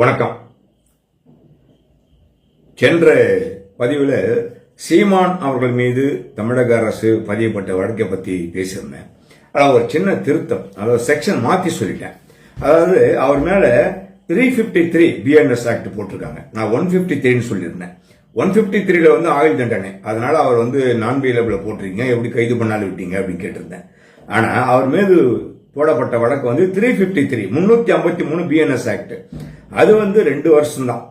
வணக்கம். சென்ற பதிவில் சீமான் அவர்கள் மீது தமிழக அரசு பதியப்பட்ட வழக்கை பற்றி பேசியிருந்தேன். அதாவது ஒரு சின்ன திருத்தம் அதாவது செக்ஷன் மாற்றி சொல்லிட்டேன். அதாவது அவர் மேலே three fifty three BNS act போட்டிருக்காங்க. நான் ஒன் ஃபிஃப்டி த்ரீன்னு சொல்லியிருந்தேன். ஒன் ஃபிஃப்டி த்ரீல வந்து ஆயுள் தண்டனை. அதனால அவர் வந்து நான் பிஎலபில் போட்டிருக்கீங்க. எப்படி கைது பண்ணாலும் விட்டீங்க அப்படின்னு கேட்டிருந்தேன். ஆனால் அவர் மீது போடப்பட்ட வழக்கு வந்து த்ரீ ஃபிஃப்டி த்ரீ முன்னூற்றி ஐம்பத்தி மூணு பிஎன்எஸ் ஆக்ட் அது வந்து ரெண்டு வருஷம் தான்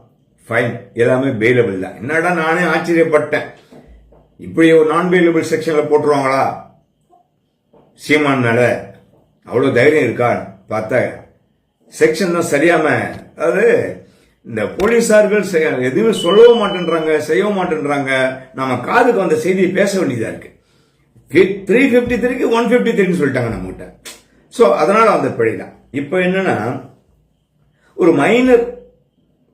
ஃபைன் எல்லாமே பெயிலபிள் தான். என்னடா நானே ஆச்சரியப்பட்டேன். இப்படி ஒரு நான் பெயிலபிள் செக்ஷனில் போட்டுருவாங்களா? சீமானால அவ்வளோ தைரியம் இருக்கா? பார்த்தா செக்ஷன் தான் சரியாம அதாவது இந்த போலீஸார்கள் செய்ய- எதுவுமே சொல்லவும் மாட்டேன்றாங்க செய்யவும் மாட்டேன்றாங்க. நம்ம காதுக்கு வந்த செய்தியை பேச வேண்டியதா இருக்கு. த்ரீ ஃபிஃப்டி த்ரீக்கு ஒன் ஃபிஃப்டி த்ரீன்னு சொல்லிட்டாங்க நம்மகிட்ட. ஸோ அதனால அந்த பிழை தான் இப்போ என்னன்னா ஒரு மைனர்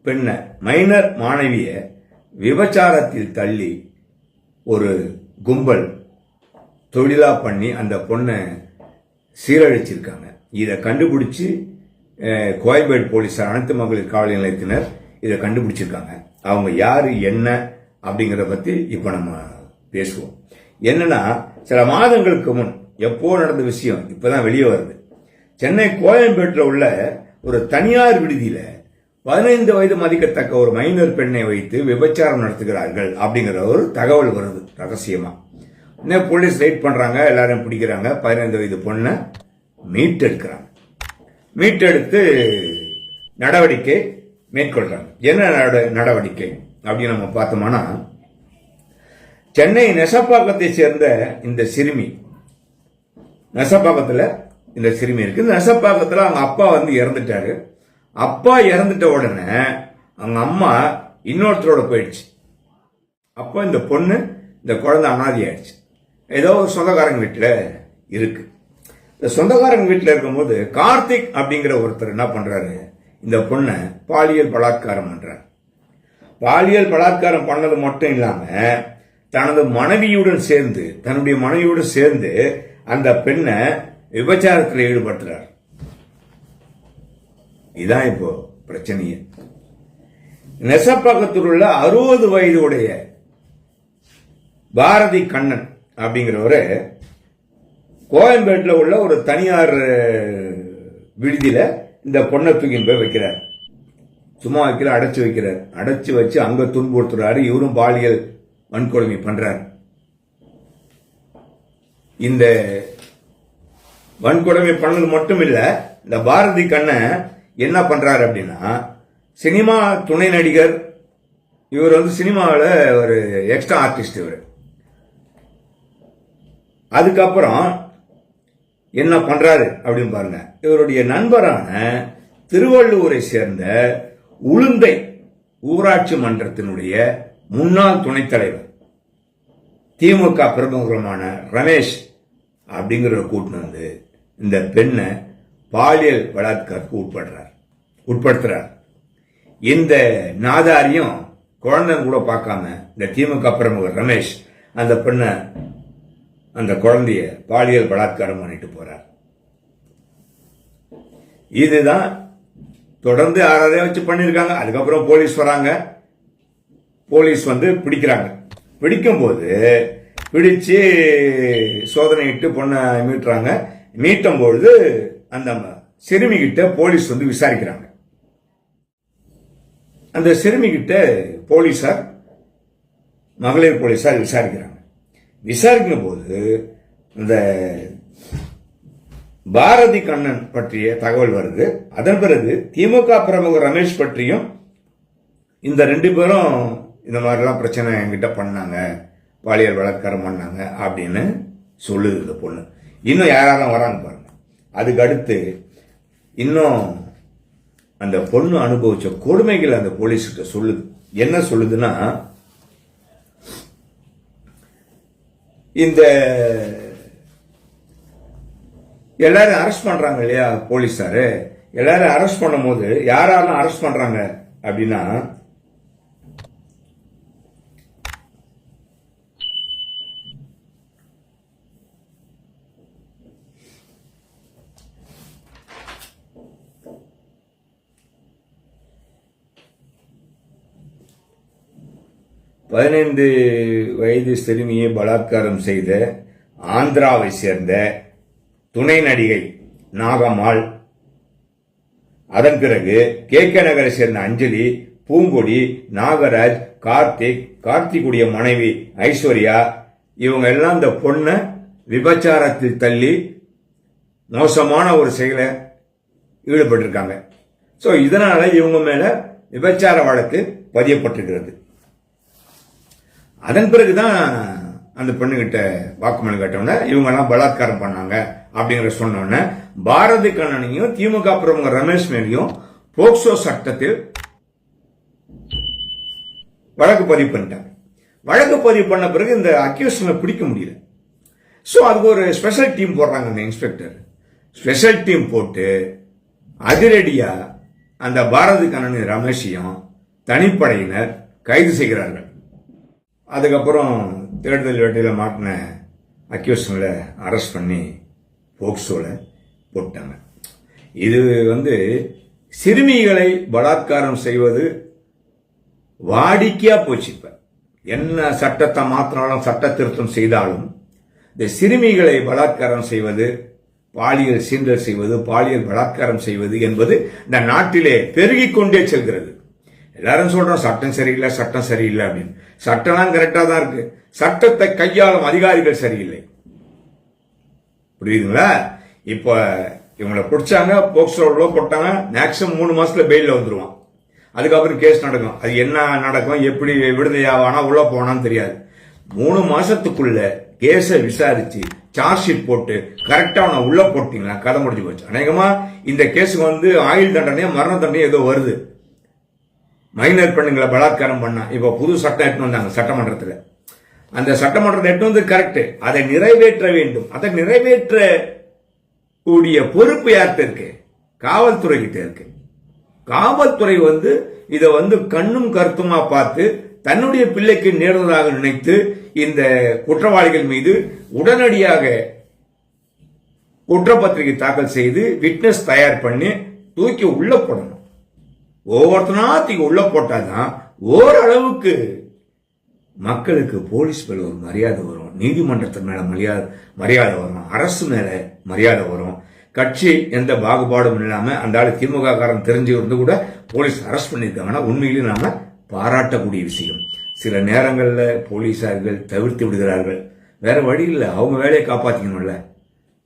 பெண்ணை மைனர் மாணவிய விபச்சாரத்தில் தள்ளி ஒரு கும்பல் தொழிலா பண்ணி அந்த பொண்ணை சீரழிச்சிருக்காங்க. இதை கண்டுபிடிச்சு கோயம்பேடு போலீஸார் அனைத்து மகளிர் காவல் நிலையத்தினர் இதை கண்டுபிடிச்சிருக்காங்க. அவங்க யாரு என்ன அப்படிங்கிறத பத்தி இப்ப நம்ம பேசுவோம். என்னன்னா சில மாதங்களுக்கு முன் எப்போ நடந்த விஷயம் இப்பதான் வெளியே வருது. சென்னை கோயம்பேட்டில் உள்ள ஒரு தனியார் விடுதியில பதினைந்து வயது மதிக்கத்தக்க ஒரு மைனர் பெண்ணை வைத்து விபச்சாரம் நடத்துகிறார்கள் அப்படிங்கிற ஒரு தகவல் வருது ரகசியமா. இன்னும் போலீஸ் ரைட் பண்றாங்க எல்லாரும் பிடிக்கிறாங்க பதினைந்து வயது பொண்ணை மீட்டெடுக்கிறாங்க. மீட்டெடுத்து நடவடிக்கை மேற்கொள்றாங்க. என்ன நட- நடவடிக்கை அப்படின்னு நம்ம பார்த்தோம்னா சென்னை நெசப்பாக்கத்தை சேர்ந்த இந்த சிறுமி நெசப்பாக்கத்தில் இந்த சிறுமி இருக்கு இந்த நெசப்பாக்கத்துல அவங்க அப்பா வந்து இறந்துட்டாரு. அப்பா இறந்துட்ட உடனே அவங்க அம்மா இன்னொருத்தரோட போயிடுச்சு. அப்போ இந்த பொண்ணு இந்த குழந்தை அனாதி ஆயிடுச்சு ஏதோ ஒரு சொந்தக்காரங்க வீட்டில் இருக்கு. இந்த சொந்தக்காரங்க வீட்டில் இருக்கும்போது கார்த்திக் அப்படிங்கிற ஒருத்தர் என்ன பண்ணுறாரு இந்த பொண்ணை பாலியல் பலாத்காரம் பண்ணுறார் பாலியல் பலாத்காரம் பண்ணது மட்டும் இல்லாமல் தனது மனைவியுடன் சேர்ந்து தன்னுடைய மனைவியுடன் சேர்ந்து அந்த பெண்ணை விபச்சாரத்தில் ஈடுபடுத்துறார். இதான் இப்போ பிரச்சனையே. நெசப்பாக்கத்தில் உள்ள அறுபது வயது உடைய பாரதி கண்ணன் அப்படிங்கிறவரு கோயம்பேட்டில் உள்ள ஒரு தனியார் விடுதியில் விடுதியில இந்த பொண்ணை தூக்கின்னு போய் வைக்கிறார். சும்மா வைக்கிற அடைச்சு வைக்கிறார். அடைச்சு வச்சு அங்கே துன்புறுத்துறாரு இவரும் பாலியல் வன்கொடுமை பண்றார். இந்த வன்கொடுமை பண்ணது மட்டும் இல்லை இந்த பாரதி கண்ணன் என்ன பண்ணுறாரு அப்படின்னா சினிமா துணை நடிகர் இவர் வந்து சினிமாவில் ஒரு எக்ஸ்ட்ரா ஆர்டிஸ்ட் இவர். அதுக்கப்புறம் என்ன பண்ணுறாரு அப்படின்னு பாருங்க. இவருடைய நண்பரான திருவள்ளூரை சேர்ந்த உளுந்தை ஊராட்சி மன்றத்தினுடைய முன்னாள் துணைத் தலைவர் திமுக பிரமுகமான ரமேஷ் அப்படிங்கிற கூட்டினு வந்து இந்த பெண்ணை பாலியல் பலாத்காரத்துக்கு உட்படுறார். உட்படுத்துறார். இந்த நாதாரியும் குழந்தைங்க கூட பார்க்காம இந்த திமுக பிரமுகர் ரமேஷ் அந்த பெண்ணை அந்த குழந்தைய பாலியல் பலாத்காரம் பண்ணிட்டு போறார். இதுதான் தொடர்ந்து யாரையா வச்சு பண்ணியிருக்காங்க. அதுக்கப்புறம் போலீஸ் வராங்க. போலீஸ் வந்து பிடிக்கிறாங்க. பிடிக்கும்போது பிடிச்சு சோதனையிட்டு பொண்ணை மீட்டுறாங்க. மீட்டும் பொழுது அந்த சிறுமி கிட்ட போலீஸ் வந்து விசாரிக்கிறாங்க. அந்த சிறுமி கிட்ட போலீசார் மகளிர் போலீசார் விசாரிக்கிறாங்க. விசாரிக்கும் போது இந்த பாரதி கண்ணன் பற்றிய தகவல் வருது. அதன் பிறகு திமுக பிரமுகர் ரமேஷ் பற்றியும் இந்த ரெண்டு பேரும் இந்த மாதிரிலாம் பிரச்சனை என்கிட்ட பண்ணாங்க. பாலியல் பலாத்காரம் பண்ணாங்க அப்படின்னு சொல்லுது இந்த பொண்ணு. இன்னும் யாரெல்லாம் வராங்க பாருங்க. அதுக்கு அடுத்து இன்னும் அந்த பொண்ணு அனுபவிச்ச கொடுமைகள் அந்த போலீஸ்கிட்ட சொல்லுது. என்ன சொல்லுதுன்னா இந்த எல்லாரும் அரெஸ்ட் பண்றாங்க இல்லையா போலீஸாரு? எல்லாரும் அரெஸ்ட் பண்ணும்போது யாரெல்லாம் அரெஸ்ட் பண்றாங்க அப்படின்னா பதினைந்து வயது சிறுமியை பலாத்காரம் செய்த ஆந்திராவை சேர்ந்த துணை நடிகை நாகம்மாள். அதன் பிறகு கே கே நகரை சேர்ந்த அஞ்சலி பூங்கொடி நாகராஜ் கார்த்திக் கார்த்திக்குடைய மனைவி ஐஸ்வர்யா இவங்க எல்லாம் இந்த பொண்ணை விபச்சாரத்தில் தள்ளி மோசமான ஒரு செயலை ஈடுபட்டிருக்காங்க. ஸோ இதனால் இவங்க மேலே விபச்சார வழக்கு பதியப்பட்டிருக்கிறது. அதன் பிறகுதான் அந்த பெண்ணுகிட்ட வாக்குமூலம் கேட்டவுடனே இவங்க எல்லாம் பலாத்காரம் பண்ணாங்க அப்படிங்கிற சொன்னோடனே பாரதி கண்ணனையும் திமுக பிரமுகர் ரமேஷ் மேலையும் போக்சோ சட்டத்தில் வழக்கு பதிவு பண்ணிட்டாங்க. வழக்கு பதிவு பண்ண பிறகு இந்த அக்யூஷனை பிடிக்க முடியல. ஸோ அதுக்கு ஒரு ஸ்பெஷல் டீம் போடுறாங்க அந்த இன்ஸ்பெக்டர் ஸ்பெஷல் டீம் போட்டு அதிரடியாக அந்த பாரதி கண்ணன் ரமேஷையும் தனிப்படையினர் கைது செய்கிறார்கள். அதுக்கப்புறம் தேடுதல் வேட்டையில் மாட்டின அக்யூஷனில் அரெஸ்ட் பண்ணி போக்சோவில் போட்டாங்க. இது வந்து சிறுமிகளை பலாத்காரம் செய்வது வாடிக்கையாக போச்சு இப்போ. என்ன சட்டத்தை மாற்றினாலும் சட்ட திருத்தம் செய்தாலும் இந்த சிறுமிகளை பலாத்காரம் செய்வது பாலியல் சீண்டல் செய்வது பாலியல் பலாத்காரம் செய்வது என்பது இந்த நாட்டிலே பெருகிக் கொண்டே செல்கிறது. எல்லாரும் சொல்றோம் சட்டம் சரியில்லை சட்டம் சரியில்லை அப்படின்னு. சட்டம்லாம் கரெக்டாக தான் இருக்கு. சட்டத்தை கையாளும் அதிகாரிகள் சரியில்லை. புரியுதுங்களா? இப்போ இவங்களை பிடிச்சாங்க போக்சோல போட்டாங்க மேக்ஸிமம் மூணு மாசத்துல பெயில வந்துருவான். அதுக்கப்புறம் கேஸ் நடக்கும். அது என்ன நடக்கும் எப்படி விடுதலை ஆவானா உள்ள போனான்னு தெரியாது. மூணு மாசத்துக்குள்ள கேஸை விசாரிச்சு சார்ஜ் ஷீட் போட்டு கரெக்டா அவனை உள்ள போட்டீங்கன்னா கதை முடிஞ்சு போச்சு. அநேகமா இந்த கேஸுக்கு வந்து ஆயுள் தண்டனையோ மரண தண்டனையோ ஏதோ வருது. மைனர் பெண்ணுங்களை பலாத்காரம் பண்ணா இப்போ புது சட்டம் எட்டு வந்தாங்க சட்டமன்றத்தில். அந்த சட்டமன்றத்தை எட்டு வந்து கரெக்ட் அதை நிறைவேற்ற வேண்டும். அதை நிறைவேற்ற கூடிய பொறுப்பு யார்கிட்ட இருக்கு? காவல்துறை கிட்ட இருக்கு. காவல்துறை வந்து இதை வந்து கண்ணும் கருத்துமா பார்த்து தன்னுடைய பிள்ளைக்கு நேர்ந்ததாக நினைத்து இந்த குற்றவாளிகள் மீது உடனடியாக குற்றப்பத்திரிகை தாக்கல் செய்து விட்னஸ் தயார் பண்ணி தூக்கி உள்ள போடணும். ஒவ்வொருத்தனா உள்ள போட்டாதான் ஓரளவுக்கு மக்களுக்கு போலீஸ் மேல ஒரு மரியாதை வரும் நீதிமன்றத்தின் மேல மரியாதை மரியாதை வரும் அரசு மேல மரியாதை வரும். கட்சி எந்த பாகுபாடும் இல்லாம அந்த ஆளு திமுக காரன் தெரிஞ்சு இருந்து கூட போலீஸ் அரெஸ்ட் பண்ணியிருக்காங்கன்னா உண்மையிலேயே நாம பாராட்டக்கூடிய விஷயம். சில நேரங்களில் போலீசார்கள் தவிர்த்து விடுகிறார்கள். வேற வழி இல்லை. அவங்க வேலையை காப்பாத்திக்கணும்ல.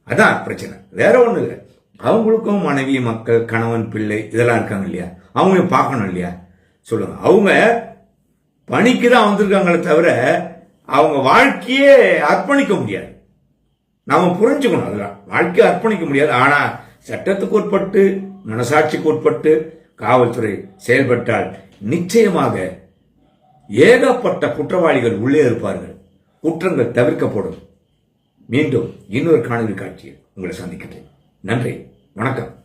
அதான் பிரச்சனை. வேற ஒன்றும் இல்லை. அவங்களுக்கும் மனைவி மக்கள் கணவன் பிள்ளை இதெல்லாம் இருக்காங்க இல்லையா? அவங்களையும் பார்க்கணும் இல்லையா? சொல்லுங்க. அவங்க பணிக்கு தான் வந்திருக்காங்களே தவிர அவங்க வாழ்க்கையே அர்ப்பணிக்க முடியாது. நாம புரிஞ்சுக்கணும் அதெல்லாம். வாழ்க்கையை அர்ப்பணிக்க முடியாது. ஆனா சட்டத்துக்கு உட்பட்டு மனசாட்சிக்கு உட்பட்டு காவல்துறை செயல்பட்டால் நிச்சயமாக ஏகப்பட்ட குற்றவாளிகள் உள்ளே இருப்பார்கள். குற்றங்கள் தவிர்க்கப்படும். மீண்டும் இன்னொரு காணொலி காட்சியில் உங்களை சந்திக்கிறேன். நன்றி. வணக்கம்.